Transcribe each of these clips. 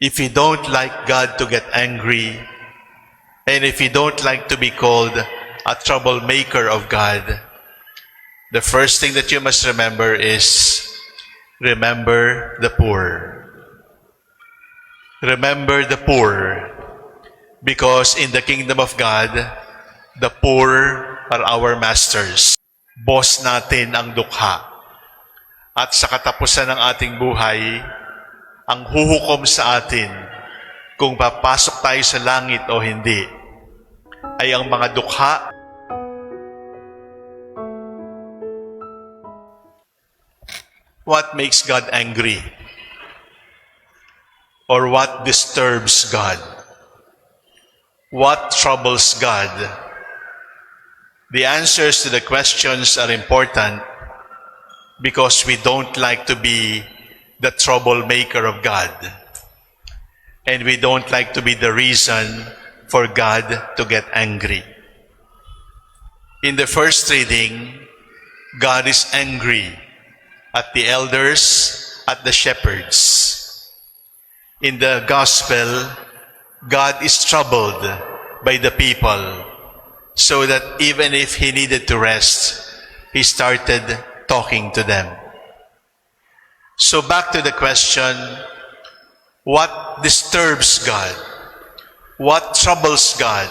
if you don't like God to get angry, and if you don't like to be called a troublemaker of God, the first thing that you must remember is remember the poor. Remember the poor, because in the kingdom of God, the poor are our masters. Boss natin ang dukha. At sa katapusan ng ating buhay, ang huhukom sa atin kung papasok tayo sa langit o hindi ay ang mga dukha What makes God angry? Or what disturbs God? What troubles God? The answers to the questions are important because we don't like to be the troublemaker of God. And we don't like to be the reason for God to get angry. In the first reading, God is angry at the elders, at the shepherds. In the gospel, God is troubled by the people, so that even if he needed to rest, he started talking to them. So back to the question, what disturbs God? What troubles God?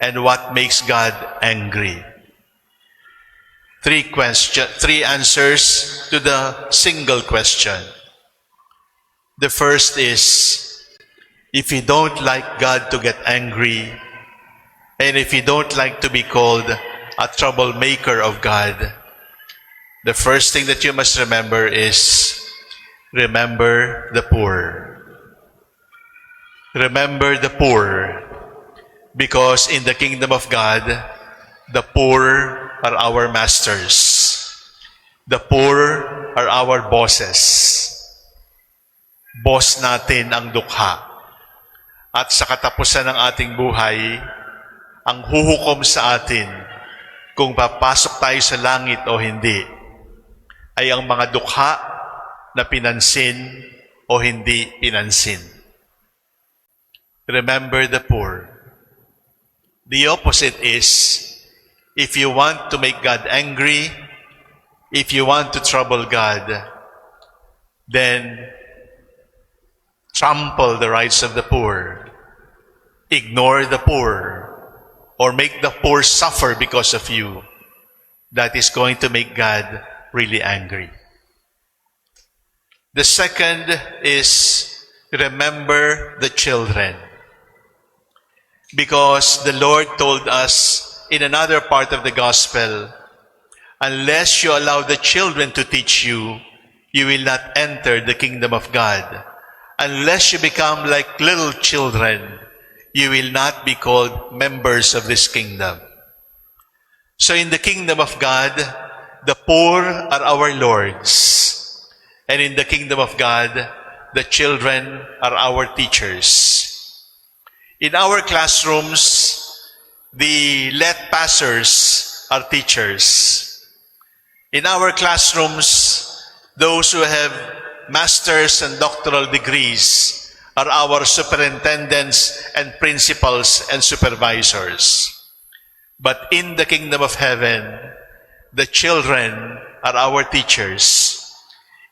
And what makes God angry? Three question, three answers to the single question. The first is, if you don't like God to get angry, and if you don't like to be called a troublemaker of God, the first thing that you must remember is remember the poor. Remember the poor, because in the kingdom of God, the poor are our masters. The poor are our bosses. Boss natin ang dukha. At sa katapusan ng ating buhay, ang huhukom sa atin kung papasok tayo sa langit o hindi ay ang mga dukha na pinansin o hindi pinansin. Remember the poor. The opposite is if you want to make God angry, if you want to trouble God, then trample the rights of the poor, ignore the poor, or make the poor suffer because of you. That is going to make God really angry. The second is remember the children. Because the Lord told us in another part of the gospel, unless you allow the children to teach you, you will not enter the kingdom of God. Unless you become like little children, you will not be called members of this kingdom. So in the kingdom of God, the poor are our lords. And in the kingdom of God, the children are our teachers. In our classrooms, the let passers are teachers. In our classrooms, those who have master's and doctoral degrees are our superintendents and principals and supervisors. But in the kingdom of heaven, the children are our teachers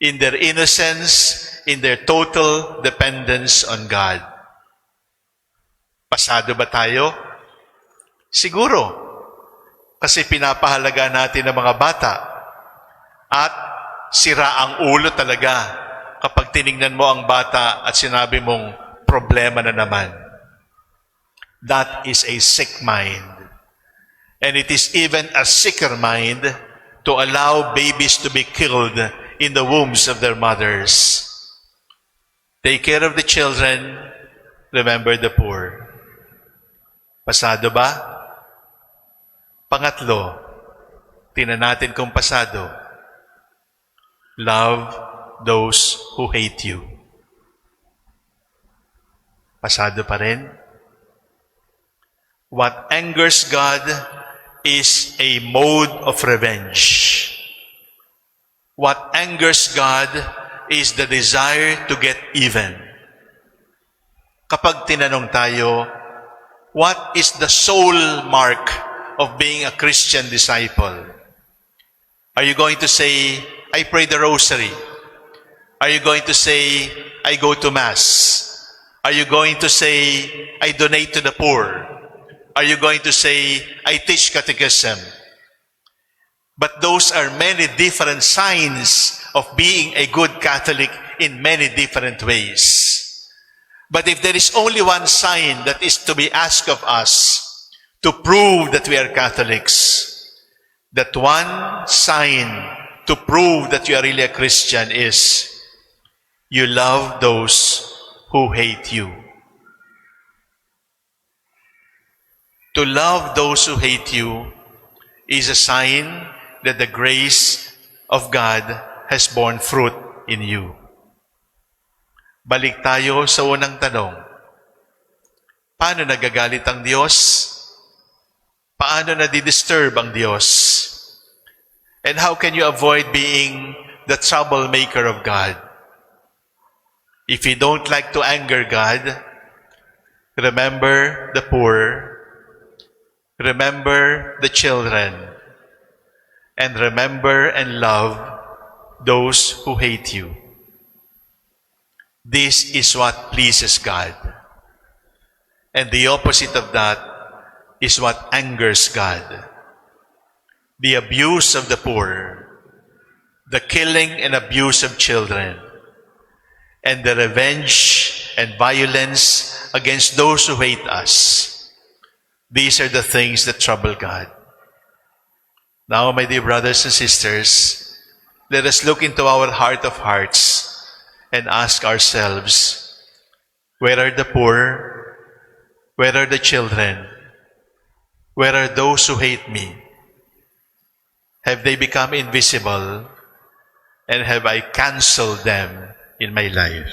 in their innocence, in their total dependence on God. Pasado ba tayo? Siguro. Kasi pinapahalaga natin ang mga bata. At sira ang ulo talaga kapag tiningnan mo ang bata at sinabi mong problema na naman. That is a sick mind. And it is even a sicker mind to allow babies to be killed in the wombs of their mothers. Take care of the children, remember the poor. Pasado ba? Pangatlo, tinan natin kung pasado. Love those who hate you. Pasado pa rin? What angers God is a mode of revenge. What angers God is the desire to get even. kapag tinanong tayo, what is the sole mark of being a Christian disciple? Are you going to say, I pray the rosary? Are you going to say, I go to Mass? Are you going to say, I donate to the poor? Are you going to say, I teach catechism? But those are many different signs of being a good Catholic in many different ways. But if there is only one sign that is to be asked of us to prove that we are Catholics, that one sign to prove that you are really a Christian is you love those who hate you. To love those who hate you is a sign that the grace of God has borne fruit in you. Balik tayo sa unang tanong. Paano nagagalit ang Diyos? Paano nadidisturb ang Diyos? And how can you avoid being the troublemaker of God? If you don't like to anger God, remember the poor, remember the children, and remember and love those who hate you. This is what pleases God. And the opposite of that is what angers God. The abuse of the poor, the killing and abuse of children, and the revenge and violence against those who hate us. These are the things that trouble God. Now, my dear brothers and sisters, let us look into our heart of hearts and ask ourselves, where are the poor? Where are the children? Where are those who hate me? Have they become invisible? And have I canceled them in my life?